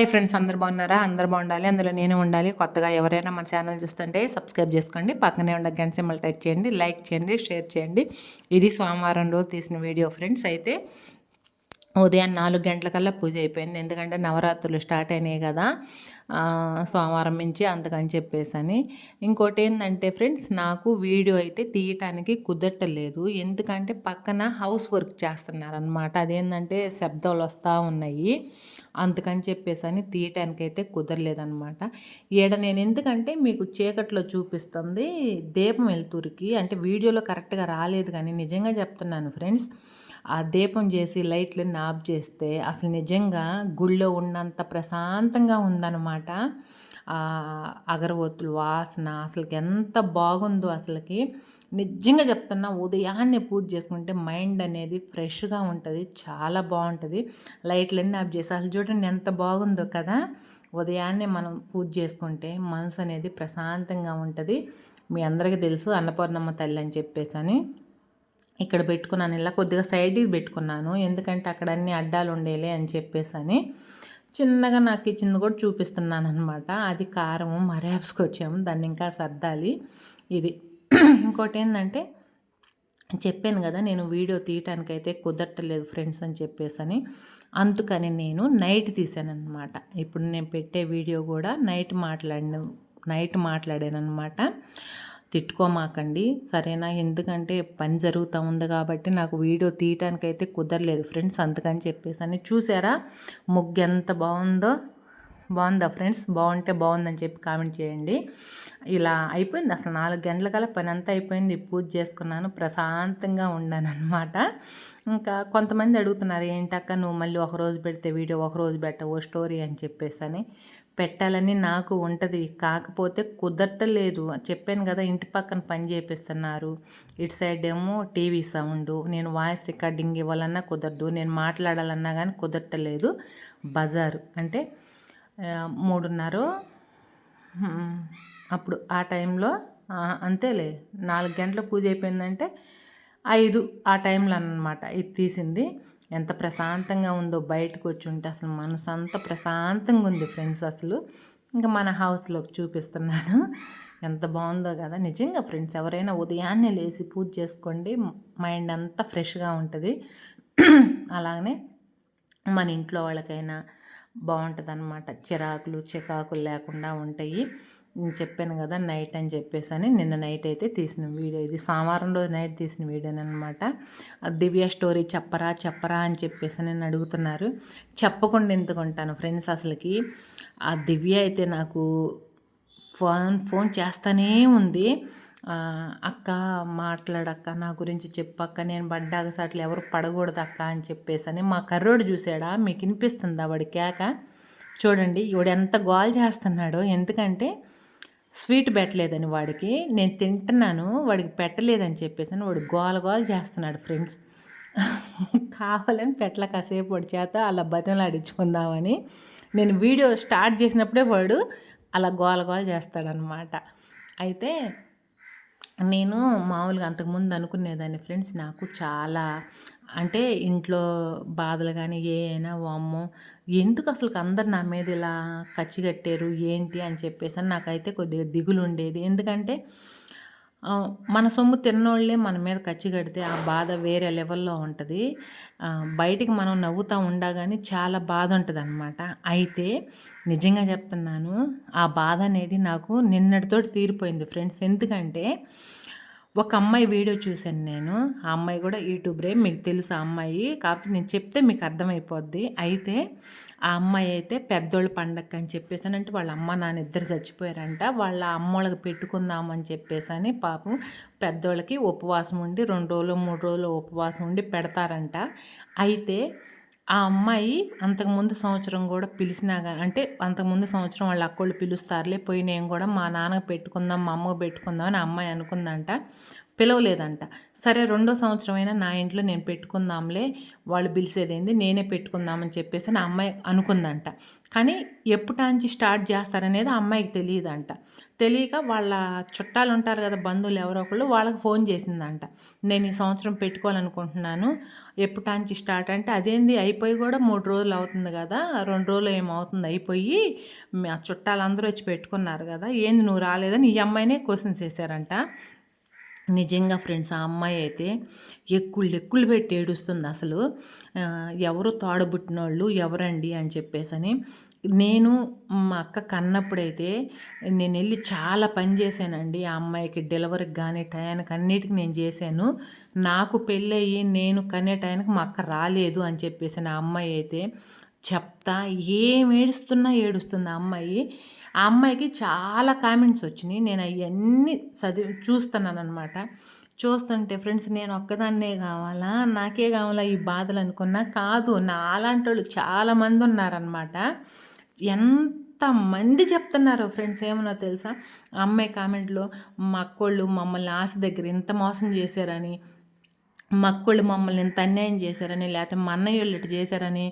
హే friends అందరు బాగున్నారా? అందరు బాగుండాలి అందులో నేను ఉండాలి. కొత్తగా ఎవరైనా మన ఛానల్ చూస్తుంటే సబ్స్క్రైబ్ చేసుకోండి. పక్కనే ఉన్న గంట సింబల్ టచ్ చేయండి లైక్ చేయండి షేర్ చేయండి. ఇది సోమవారం రోజు తీసిన వీడియో ఫ్రెండ్స్. అయితే ఉదయం నాలుగు గంటలకల్లా పూజ అయిపోయింది. ఎందుకంటే నవరాత్రులు స్టార్ట్ అయినాయి కదా. సోమవారం నుంచి అందుకని చెప్పేసి అని ఇంకోటి ఏంటంటే ఫ్రెండ్స్ నాకు వీడియో అయితే తీయటానికి కుదరటలేదు. ఎందుకంటే పక్కన హౌస్ వర్క్ చేస్తున్నారనమాట అదేంటంటే శబ్దాలు వస్తూ ఉన్నాయి. అందుకని చెప్పేసి అని తీయటానికి అయితే కుదరలేదనమాట ఈడ నేను ఎందుకంటే మీకు చీకట్లో చూపిస్తుంది దీపం వెలుతురికి అంటే వీడియోలో కరెక్ట్గా రాలేదు కానీ నిజంగా చెప్తున్నాను ఫ్రెండ్స్. ఆ దీపం చేసి లైట్లన్నీ ఆఫ్ చేస్తే అసలు నిజంగా గుళ్ళో ఉన్నంత ప్రశాంతంగా ఉందన్నమాట. అగరవత్తులు వాసన అసలుకి ఎంత బాగుందో అసలుకి. నిజంగా చెప్తున్నా ఉదయాన్నే పూజ చేసుకుంటే మైండ్ అనేది ఫ్రెష్గా ఉంటుంది చాలా బాగుంటుంది. లైట్లన్నీ ఆఫ్ చేసి అసలు చూడండి ఎంత బాగుందో కదా. ఉదయాన్నే మనం పూజ చేసుకుంటే మనసు అనేది ప్రశాంతంగా ఉంటుంది. మీ అందరికీ తెలుసు అన్నపూర్ణమ్మ తల్లి అని చెప్పేసి అని. ఇక్కడ పెట్టుకున్నాను. ఇలా కొద్దిగా సైడ్కి పెట్టుకున్నాను. ఎందుకంటే అక్కడ అన్ని అడ్డాలు ఉండేలే అని చెప్పేసి అని చిన్నగా నాకు ఇచ్చింది కూడా చూపిస్తున్నాను అనమాట అది కారము మరాబ్స్కి వచ్చాము. దాన్ని ఇంకా సర్దాలి. ఇది ఇంకోటి ఏంటంటే చెప్పాను కదా నేను వీడియో తీయటానికైతే కుదరటలేదు ఫ్రెండ్స్ అని చెప్పేసి అని అందుకని నేను నైట్ తీసాను అనమాట ఇప్పుడు నేను పెట్టే వీడియో కూడా నైట్ మాట్లాడిన నైట్ మాట్లాడాను అనమాట తిట్టుకోమాకండి. సరేనా? ఎందుకంటే పని జరుగుతూ ఉంది కాబట్టి నాకు వీడియో తీయటానికైతే కుదరలేదు ఫ్రెండ్స్. అందుకని చెప్పేసి అని చూసారా? ముగ్గు ఎంత బాగుందో. బాగుందా ఫ్రెండ్స్? బాగుంటే బాగుందని చెప్పి కామెంట్ చేయండి. ఇలా అయిపోయింది. అసలు నాలుగు గంటల కల పని అంతా అయిపోయింది. పూజ చేసుకున్నాను. ప్రశాంతంగా ఉన్నాను అనమాట ఇంకా కొంతమంది అడుగుతున్నారు ఏంటక్క నువ్వు మళ్ళీ ఒక రోజు పెడితే వీడియో ఒక రోజు పెట్టవో స్టోరీ? అని చెప్పేసి అని పెట్టాలని నాకు ఉంటుంది. కాకపోతే కుదరటలేదు. చెప్పాను కదా ఇంటి పక్కన పని చేపిస్తున్నారు. ఇటు సైడ్ ఏమో టీవీ సౌండ్. నేను వాయిస్ రికార్డింగ్ ఇవ్వాలన్నా కుదరదు. నేను మాట్లాడాలన్నా కానీ కుదరటలేదు. బజారు అంటే మూడున్నర అప్పుడు ఆ టైంలో అంతేలే. నాలుగు గంటల పూజ అయిపోయిందంటే ఐదు ఆ టైంలో అనమాట ఇది తీసింది. ఎంత ప్రశాంతంగా ఉందో బయటకు వచ్చి ఉంటే అసలు మనసు అంత ప్రశాంతంగా ఉంది ఫ్రెండ్స్ అసలు. ఇంకా మన హౌస్లోకి చూపిస్తున్నాను. ఎంత బాగుందో కదా. నిజంగా ఫ్రెండ్స్ ఎవరైనా ఉదయాన్నే లేచి పూజ చేసుకోండి. మైండ్ అంతా ఫ్రెష్గా ఉంటుంది. అలాగనే మన ఇంట్లో వాళ్ళకైనా బాగుంటుంది అనమాట చిరాకులు చికాకులు లేకుండా ఉంటాయి. చెప్పాను కదా నైట్ అని చెప్పేసి అని నిన్న నైట్ అయితే తీసిన వీడియో ఇది. సోమవారం రోజు నైట్ తీసిన వీడియో అనమాట దివ్య స్టోరీ చెప్పరా చెప్పరా అని చెప్పేసి నేను అడుగుతున్నారు. చెప్పకుండా ఎందుకుంటాను ఫ్రెండ్స్ అసలుకి? ఆ దివ్య అయితే నాకు ఫోన్ ఫోన్ చేస్తూనే ఉంది. అక్క మాట్లాడక్క నా గురించి చెప్పక్క నేను పడ్డాక అట్లా ఎవరు పడకూడదు అక్క అని చెప్పేసి అని మా కర్రోడు చూసాడా? మీకు వినిపిస్తుందా వాడి కేక? చూడండి ఇవాడు ఎంత గోల్ చేస్తున్నాడో. ఎందుకంటే స్వీట్ పెట్టలేదని వాడికి. నేను తింటున్నాను వాడికి పెట్టలేదని చెప్పేసి వాడు గోల గోల చేస్తున్నాడు ఫ్రెండ్స్. కావాలని పెట్టల కాసేపు వాడి చేత అలా బతిమలాడించుకుందామని నేను వీడియో స్టార్ట్ చేసినప్పుడే వాడు అలా గోల గోల చేస్తాడనమాట అయితే నేను మామూలుగా అంతకుముందు అనుకునేదాన్ని ఫ్రెండ్స్ నాకు చాలా అంటే ఇంట్లో బాధలు కానీ ఏ అయినా వామ్మో ఎందుకు అసలు అందరు నా మీద ఇలా కట్టారు ఏంటి అని చెప్పేసి అని నాకైతే కొద్దిగా దిగులు ఉండేది ఎందుకంటే మన సొమ్ము తిన్నోళ్ళే మన మీద ఖర్చు కడితే ఆ బాధ వేరే లెవెల్లో ఉంటుంది. బయటికి మనం నవ్వుతూ ఉండగానే చాలా బాధ ఉంటుంది అనమాట అయితే నిజంగా చెప్తున్నాను ఆ బాధ అనేది నాకు నిన్నటితోటి తీరిపోయింది ఫ్రెండ్స్. ఎందుకంటే ఒక అమ్మాయి వీడియో చూశాను నేను. ఆ అమ్మాయి కూడా యూట్యూబరే. మీకు తెలుసు ఆ అమ్మాయి. కాకపోతే నేను చెప్తే మీకు అర్థమైపోద్ది. అయితే ఆ అమ్మాయి అయితే పెద్దోళ్ళ పండగ అని చెప్పేసానంటే వాళ్ళ అమ్మ నాన్న ఇద్దరు చచ్చిపోయారంట. వాళ్ళ అమ్మోళ్ళకి పెట్టుకుందామని చెప్పేసి అని పాపం పెద్దోళ్ళకి ఉపవాసం ఉండి రెండు రోజులు మూడు రోజులు ఉపవాసం ఉండి పెడతారంట. అయితే ఆ అమ్మాయి అంతకుముందు సంవత్సరం కూడా పిలిచినాగా అంటే అంతకుముందు సంవత్సరం వాళ్ళ అక్కోళ్ళు పిలుస్తారులే పోయి నేను కూడా మా నాన్నకు పెట్టుకుందాం మా అమ్మకు పెట్టుకుందాం అని అమ్మాయి అనుకుందంట. పిలవలేదంట. సరే రెండో సంవత్సరమైనా నా ఇంట్లో నేను పెట్టుకుందాంలే వాళ్ళు పిలిచేదేంది నేనే పెట్టుకుందామని చెప్పేసి నా అమ్మాయి అనుకుందంట. కానీ ఎప్పుటాంచి స్టార్ట్ చేస్తారనేది అమ్మాయికి తెలియదంట. తెలియక వాళ్ళ చుట్టాలు ఉంటారు కదా బంధువులు ఎవరో ఒకళ్ళు వాళ్ళకి ఫోన్ చేసిందంట. నేను ఈ సంవత్సరం పెట్టుకోవాలనుకుంటున్నాను ఎప్పటాంచి స్టార్ట్ అంటే అదేంది అయిపోయి కూడా మూడు రోజులు అవుతుంది కదా రెండు రోజులు ఏమవుతుంది అయిపోయి మా చుట్టాలందరూ వచ్చి పెట్టుకున్నారు కదా ఏంది నువ్వు రాలేదని ఈ అమ్మాయినే క్వశ్చన్స్ చేశారంట నిజంగా ఫ్రెండ్స్ ఆ అమ్మాయి అయితే ఎక్కుళ్ళు ఎక్కుళ్ళు పెట్టి ఏడుస్తుంది అసలు. ఎవరు తోడబుట్టినోళ్ళు ఎవరండి అని చెప్పేసని. నేను మా అక్క కన్నప్పుడైతే నేను వెళ్ళి చాలా పని చేశానండి. ఆ అమ్మాయికి డెలివరీకి కానీ టయానికి అన్నిటికి నేను చేశాను. నాకు పెళ్ళయ్యి నేను కనే టయానికి మా అక్క రాలేదు అని చెప్పేసి ఆ అమ్మాయి అయితే చెప్తా ఏం ఏడుస్తున్నా ఏడుస్తుంది ఆ అమ్మాయి. ఆ అమ్మాయికి చాలా కామెంట్స్ వచ్చినాయి. నేను అవన్నీ చదివి చూస్తున్నాను అనమాట చూస్తుంటే ఫ్రెండ్స్ నేను ఒక్కదాన్నే కావాలా? నాకే కావాలా ఈ బాధలు అనుకున్నా? కాదు నా అలాంటి వాళ్ళు చాలామంది ఉన్నారనమాట ఎంత మంది చెప్తున్నారు ఫ్రెండ్స్ ఏమన్నా తెలుసా? అమ్మాయి కామెంట్లో మా అక్కోళ్ళు మమ్మల్ని ఆశ దగ్గర ఇంత మోసం చేశారని మక్కుళ్ళు మమ్మల్ని ఇంత అన్యాయం చేశారని లేకపోతే మా అన్నయ్య వాళ్ళు ఇటు చేశారని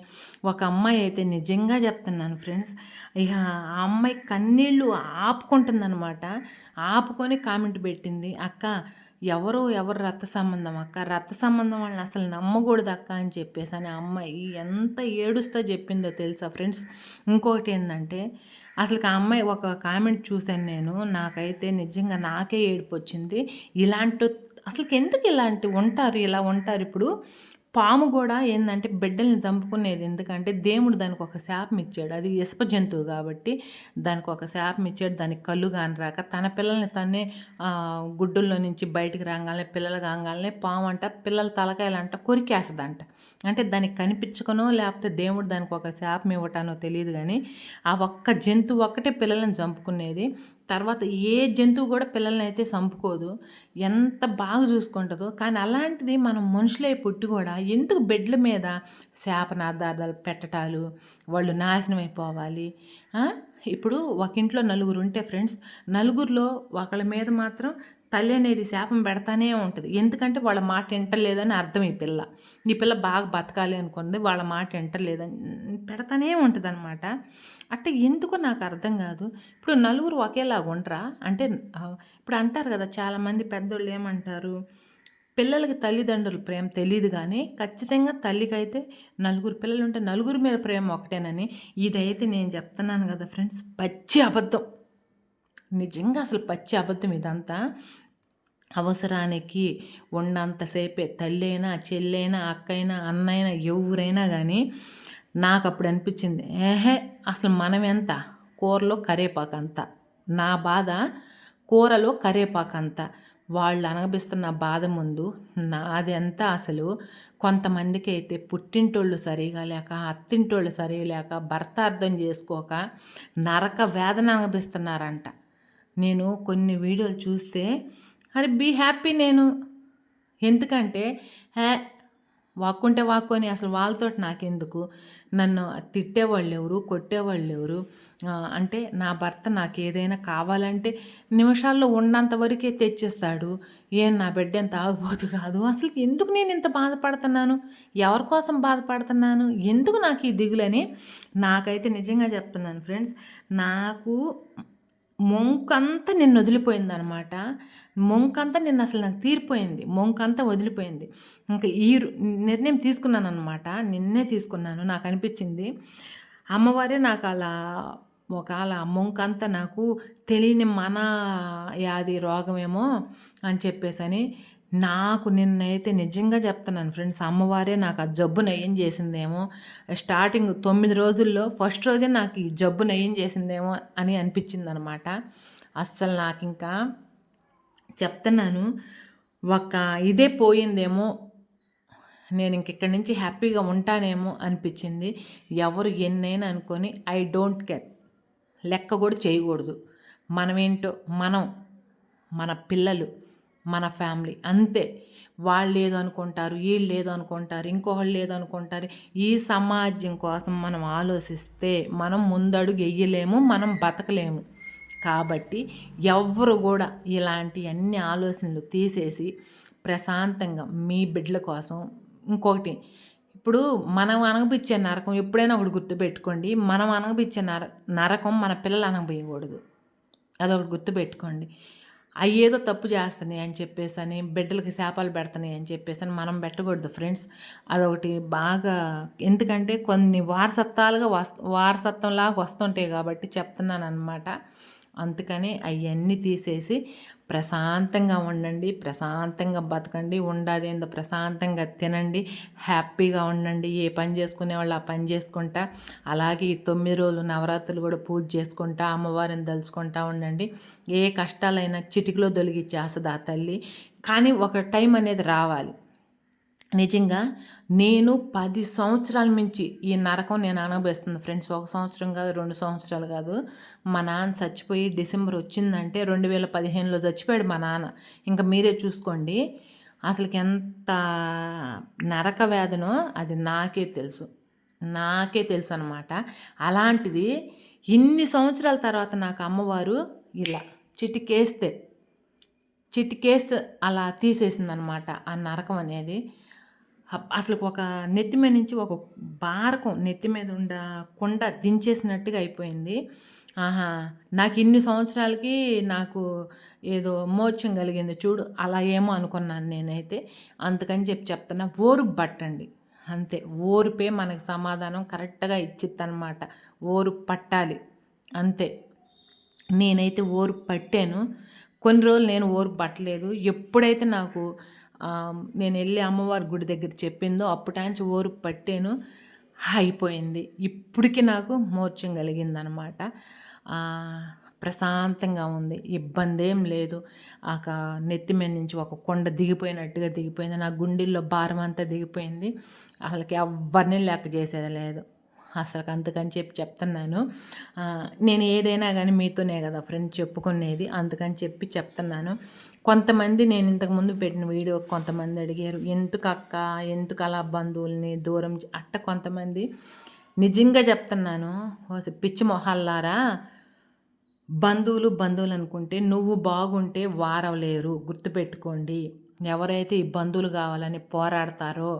ఒక అమ్మాయి అయితే నిజంగా చెప్తున్నాను ఫ్రెండ్స్. ఇక ఆ అమ్మాయి కన్నీళ్ళు ఆపుకుంటుందన్నమాట. ఆపుకొని కామెంట్ పెట్టింది అక్క ఎవరు ఎవరు రక్త సంబంధం అక్క? రక్త సంబంధం వాళ్ళని అసలు నమ్మకూడదు అక్క అని చెప్పేసి అని అమ్మాయి ఎంత ఏడుస్తా చెప్పిందో తెలుసా ఫ్రెండ్స్? ఇంకొకటి ఏంటంటే అసలు ఆ అమ్మాయి ఒక కామెంట్ చూశాను నేను నాకైతే నిజంగా నాకే ఏడుపు వచ్చింది ఇలాంటి అసలుకి ఎందుకు ఇలాంటి ఉంటారు ఇలా ఉంటారు? ఇప్పుడు పాము కూడా ఏంటంటే బిడ్డల్ని చంపుకునేది. ఎందుకంటే దేవుడు దానికి ఒక శాపం ఇచ్చాడు. అది ఇసుప జంతువు కాబట్టి దానికి ఒక శాపం ఇచ్చాడు. దానికి కళ్ళు కాని రాక తన పిల్లల్ని తనే గుడ్డుల్లో నుంచి బయటికి రాగానే పిల్లలు కాగానే పాము అంట పిల్లల తలకాయలంట కొరికేస్తుందంట. అంటే దానికి కనిపించకనో లేకపోతే దేవుడు దానికి ఒక శాపం ఇవ్వటానో తెలియదు కానీ ఆ ఒక్క జంతువు ఒక్కటే పిల్లల్ని చంపుకునేది. తర్వాత ఏ జంతువు కూడా పిల్లల్ని అయితే చంపుకోదు. ఎంత బాగా చూసుకుంటుందో. కానీ అలాంటిది మనం మనుషులై పుట్టి కూడా ఎందుకు బెడ్ల మీద శాపనార్థార్థాలు పెట్టటాలు? వాళ్ళు నాశనం అయిపోవాలి. ఇప్పుడు ఒక ఇంట్లో నలుగురు ఉంటే ఫ్రెండ్స్ నలుగురిలో ఒకళ్ళ మీద మాత్రం తల్లి అనేది శాపం పెడతానే ఉంటుంది. ఎందుకంటే వాళ్ళ మాట వింటలేదని అర్థం ఈ పిల్ల. ఈ పిల్ల బాగా బతకాలి అనుకుంది వాళ్ళ మాట వింటలేదని పెడతానే ఉంటుంది అనమాట అంటే ఎందుకో నాకు అర్థం కాదు. ఇప్పుడు నలుగురు ఒకేలాగా ఉండరా? అంటే ఇప్పుడు అంటారు కదా చాలామంది పెద్దోళ్ళు ఏమంటారు పిల్లలకి తల్లిదండ్రుల ప్రేమ తెలియదు కానీ ఖచ్చితంగా తల్లికైతే నలుగురు పిల్లలు ఉంటే నలుగురి మీద ప్రేమ ఒకటేనని ఇదైతే నేను చెప్తున్నాను కదా ఫ్రెండ్స్ పచ్చి అబద్ధం. నిజంగా అసలు పచ్చి అబద్ధం ఇదంతా? అవసరానికి ఉన్నంతసేపే తల్లి అయినా చెల్లైనా అక్కైనా అన్నైనా ఎవరైనా కానీ నాకు అప్పుడు అనిపించింది ఏహే అసలు మనం ఎంత? కూరలో కరేపాకు నా బాధ కూరలో కరేపాకు వాళ్ళు అనగబిస్తున్న బాధ ముందు నాదెంత అంతా అసలు? కొంతమందికి అయితే పుట్టింటోళ్ళు సరిగా లేక అత్తింటోళ్ళు సరిగా లేక భర్త అర్థం చేసుకోక నరక వేదన అనుభవిస్తున్నారంట నేను కొన్ని వీడియోలు చూస్తే అరే బీ హ్యాపీ నేను. ఎందుకంటే హ్యా వాక్కుంటే వాక్కుని అసలు వాళ్ళతో నాకెందుకు? నన్ను తిట్టేవాళ్ళు ఎవరు కొట్టేవాళ్ళు ఎవరు? అంటే నా భర్త నాకు ఏదైనా కావాలంటే నిమిషాల్లో ఉన్నంత వరకే తెచ్చిస్తాడు. ఏం నా బిడ్డ ఎంత ఆగిపోదు కాదు? అసలు ఎందుకు నేను ఇంత బాధపడుతున్నాను? ఎవరి కోసం బాధపడుతున్నాను? ఎందుకు నాకు ఈ దిగులని? నాకైతే నిజంగా చెప్తున్నాను ఫ్రెండ్స్ నాకు మొంకంతా నిన్ను వదిలిపోయింది అనమాట మొంకంతా నిన్ను అసలు నాకు తీరిపోయింది. మొంకంతా వదిలిపోయింది. ఇంకా ఈ నిర్ణయం తీసుకున్నాను అనమాట నిన్నే తీసుకున్నాను. నాకు అనిపించింది. అమ్మవారే నాకు అలా ఒక అలా మొంకంతా నాకు తెలియని మన యాది రోగమేమో అని చెప్పేసని నాకు నిన్నైతే నిజంగా చెప్తున్నాను ఫ్రెండ్స్ అమ్మవారే నాకు ఆ జబ్బు నయం చేసిందేమో. స్టార్టింగ్ తొమ్మిది రోజుల్లో ఫస్ట్ రోజే నాకు ఈ జబ్బు నయం చేసిందేమో అని అనిపించింది అనమాట అస్సలు నాకు ఇంకా చెప్తున్నాను ఒక ఇదే పోయిందేమో నేను ఇంక ఇక్కడి నుంచి హ్యాపీగా ఉంటానేమో అనిపించింది. ఎవరు ఎన్నైనా అనుకొని ఐ డోంట్ కేర్. లెక్క కూడా చేయకూడదు. మనమేంటో మనం మన పిల్లలు మన ఫ్యామిలీ. అంతే. వాళ్ళు ఏదో అనుకుంటారు వీళ్ళు ఏదో అనుకుంటారు ఇంకోళ్ళు ఏదో అనుకుంటారు ఈ సమాజం కోసం మనం ఆలోచిస్తే మనం ముందడుగు వెయ్యలేము మనం బతకలేము. కాబట్టి ఎవ్వరు కూడా ఇలాంటి అన్ని ఆలోచనలు తీసేసి ప్రశాంతంగా మీ బిడ్డల కోసం ఇంకొకటి ఇప్పుడు మనం అనగపిచ్చే నరకం ఎప్పుడైనా ఒకటి గుర్తుపెట్టుకోండి. మనం అనగపిచ్చే నర నరకం మన పిల్లలు అనగపోయకూడదు అదొకటి గుర్తుపెట్టుకోండి. అయ్యేదో తప్పు చేస్తున్నాయి అని చెప్పేసి అని బిడ్డలకి శాపాలు పెడుతున్నాయి అని చెప్పేసి అని మనం పెట్టకూడదు ఫ్రెండ్స్. అదొకటి బాగా ఎందుకంటే కొన్ని వారసత్వాలుగా వస్ వారసత్వంలాగా వస్తుంటాయి కాబట్టి చెప్తున్నాను అనమాట అందుకని అవన్నీ తీసేసి ప్రశాంతంగా ఉండండి ప్రశాంతంగా బతకండి ఉండదేందో ప్రశాంతంగా తినండి హ్యాపీగా ఉండండి. ఏ పని చేసుకునే వాళ్ళు ఆ పని చేసుకుంటా అలాగే ఈ తొమ్మిది రోజులు నవరాత్రులు కూడా పూజ చేసుకుంటా అమ్మవారిని తలుచుకుంటా ఉండండి. ఏ కష్టాలైనా చిటికలో దొలిగిచ్చేస్తుంది ఆ తల్లి. కానీ ఒక టైం అనేది రావాలి. నిజంగా నేను పది సంవత్సరాల మించి ఈ నరకం నేను అనుభవిస్తుంది ఫ్రెండ్స్ ఒక సంవత్సరం కాదు రెండు సంవత్సరాలు కాదు. మా నాన్న చచ్చిపోయి డిసెంబర్ వచ్చిందంటే రెండు వేల పదిహేనులో చచ్చిపోయాడు మా నాన్న. ఇంకా మీరే చూసుకోండి. అసలుకి ఎంత నరక వేదనో అది నాకే తెలుసు. నాకే తెలుసు అనమాట అలాంటిది ఇన్ని సంవత్సరాల తర్వాత నాకు అమ్మవారు ఇలా చిటికేస్తే చిటికేస్తే అలా తీసేసిందనమాట ఆ నరకం అనేది. అసలు ఒక నెత్తి మీద నుంచి ఒక బారకం నెత్తి మీద ఉండ కొండ దించేసినట్టుగా అయిపోయింది. ఆహా నాకు ఇన్ని సంవత్సరాలకి నాకు ఏదో మోక్షం కలిగింది చూడు అలా ఏమో అనుకున్నాను నేనైతే. అందుకని చెప్పి చెప్తున్నా ఓరు పట్టండి. అంతే ఓరిపే మనకు సమాధానం కరెక్ట్గా ఇచ్చిద్దనమాట ఓరు పట్టాలి. అంతే. నేనైతే ఓరు పట్టాను. కొన్ని రోజులు నేను ఓరు పట్టలేదు. ఎప్పుడైతే నాకు నేను వెళ్ళి అమ్మవారి గుడి దగ్గర చెప్పిందో అప్పటాంచి ఓరు పట్టాను అయిపోయింది. ఇప్పటికి నాకు మోర్చం కలిగిందనమాట. ప్రశాంతంగా ఉంది. ఇబ్బంది ఏం లేదు. ఆ నెత్తి మీద నుంచి ఒక కొండ దిగిపోయినట్టుగా దిగిపోయింది. నా గుండెల్లో భారం అంతా దిగిపోయింది. అసలుకి ఎవరిని లెక్క చేసేది లేదు. అసలు అందుకని చెప్పి చెప్తున్నాను. నేను ఏదైనా కానీ మీతోనే కదా ఫ్రెండ్ చెప్పుకునేది అందుకని చెప్పి చెప్తున్నాను. కొంతమంది నేను ఇంతకుముందు పెట్టిన వీడియో కొంతమంది అడిగారు ఎందుకు అక్క? ఎందుకు అలా బంధువుల్ని దూరం అట్ట కొంతమంది నిజంగా చెప్తున్నాను. పిచ్చి మొహాల్లారా? బంధువులు బంధువులు అనుకుంటే నువ్వు బాగుంటే వారవలేరు గుర్తుపెట్టుకోండి. ఎవరైతే ఈ బంధువులు కావాలని పోరాడతారో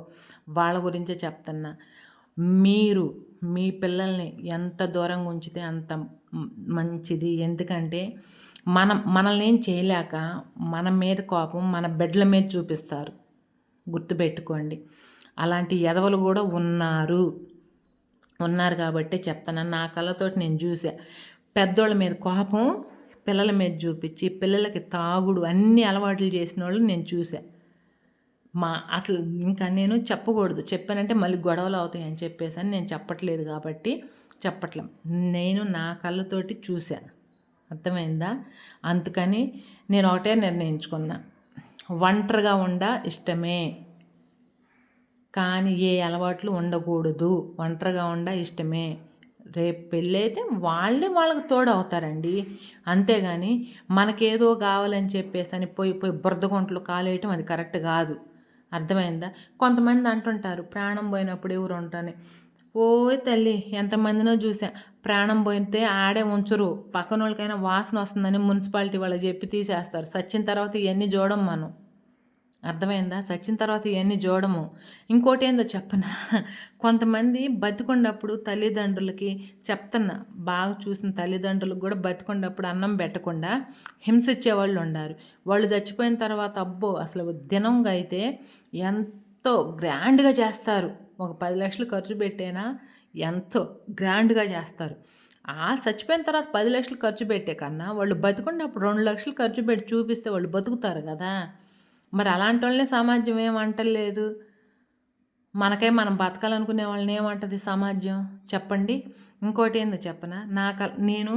వాళ్ళ గురించే చెప్తున్నా. మీరు మీ పిల్లల్ని ఎంత దూరంగా ఉంచితే అంత మంచిది. ఎందుకంటే మనం మనల్ని ఏం చేయలేక మన మీద కోపం మన బిడ్డల మీద చూపిస్తారు. గుర్తుపెట్టుకోండి. అలాంటి ఎదవలు కూడా ఉన్నారు. ఉన్నారు కాబట్టి చెప్తాను. నా కళ్ళతోటి నేను చూసా. పెద్దోళ్ళ మీద కోపం పిల్లల మీద చూపించి పిల్లలకి తాగుడు అన్ని అలవాట్లు చేసిన వాళ్ళు నేను చూసాను మా అసలు ఇంకా నేను చెప్పకూడదు. చెప్పానంటే మళ్ళీ గొడవలు అవుతాయి అని చెప్పేసి అని నేను చెప్పట్లేదు కాబట్టి చెప్పట్లేం. నేను నా కళ్ళతోటి చూశాను అర్థమైందా? అందుకని నేను ఒకటే నిర్ణయించుకున్నా. ఒంటరిగా ఉండ ఇష్టమే. కానీ ఏ అలవాట్లు ఉండకూడదు. ఒంటరిగా ఉండ ఇష్టమే. రేపు పెళ్ళైతే వాళ్ళే వాళ్ళకి తోడు అవుతారండి అంతేగాని మనకేదో కావాలని చెప్పేసి అని పోయి పోయి బురద గుంటలు కాలేయటం అది కరెక్ట్ కాదు. అర్థమైందా? కొంతమంది అంటుంటారు ప్రాణం పోయినప్పుడు ఎవరు ఉంటాను ఓ తల్లి ఎంతమందినో చూసా ప్రాణం పోయితే ఆడే ఉంచరు. పక్కన వాళ్ళకైనా వాసన వస్తుందని మున్సిపాలిటీ వాళ్ళు చెప్పి తీసేస్తారు. సచ్చిన తర్వాత ఇవన్నీ చూడం మనం. అర్థమైందా? చచ్చిన తర్వాత ఇవన్నీ చూడము ఇంకోటి ఏందో చెప్పనా? కొంతమంది బతికొండప్పుడు తల్లిదండ్రులకి చెప్తున్నా బాగా చూసిన తల్లిదండ్రులకు కూడా బతికొండప్పుడు అన్నం పెట్టకుండా హింస ఇచ్చేవాళ్ళు ఉండారు. వాళ్ళు చచ్చిపోయిన తర్వాత అబ్బో అసలు దినంగా అయితే ఎంతో గ్రాండ్గా చేస్తారు. ఒక పది లక్షలు ఖర్చు పెట్టేనా? ఎంతో గ్రాండ్గా చేస్తారు. ఆ చచ్చిపోయిన తర్వాత పది లక్షలు ఖర్చు పెట్టే కన్నా వాళ్ళు బతుకున్నప్పుడు రెండు లక్షలు ఖర్చు పెట్టి చూపిస్తే వాళ్ళు బతుకుతారు కదా? మరి అలాంటి వాళ్ళనే సమాజం ఏమంటలేదు మనకే మనం బతకాలనుకునే వాళ్ళని ఏమంటది సమాజం? చెప్పండి. ఇంకోటి ఏందో చెప్పనా? నాకు నేను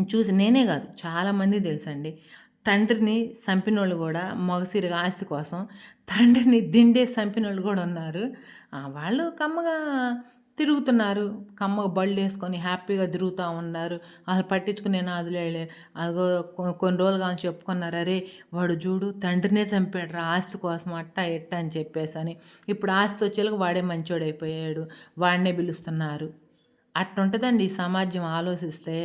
చూసి నేనే కాదు చాలామంది తెలుసండి. తండ్రిని చంపినోళ్ళు కూడా మగసిరిగా ఆస్తి కోసం తండ్రిని దిండే చంపినోళ్ళు కూడా ఉన్నారు. వాళ్ళు కమ్మగా తిరుగుతున్నారు. కమ్మగా బళ్ళు వేసుకొని హ్యాపీగా తిరుగుతూ ఉన్నారు. అసలు పట్టించుకునే నాదులే అదిగో కొన్ని రోజులు కానీ చెప్పుకున్నారు. అరే వాడు చూడు తండ్రినే చంపాడు రా ఆస్తి కోసం అట్ట ఎట్ట అని చెప్పేసి అని. ఇప్పుడు ఆస్తి వచ్చేలకు వాడే మంచోడైపోయాడు. వాడినే పిలుస్తున్నారు. అట్టుంటుందండి ఈ సమాజం ఆలోచిస్తే.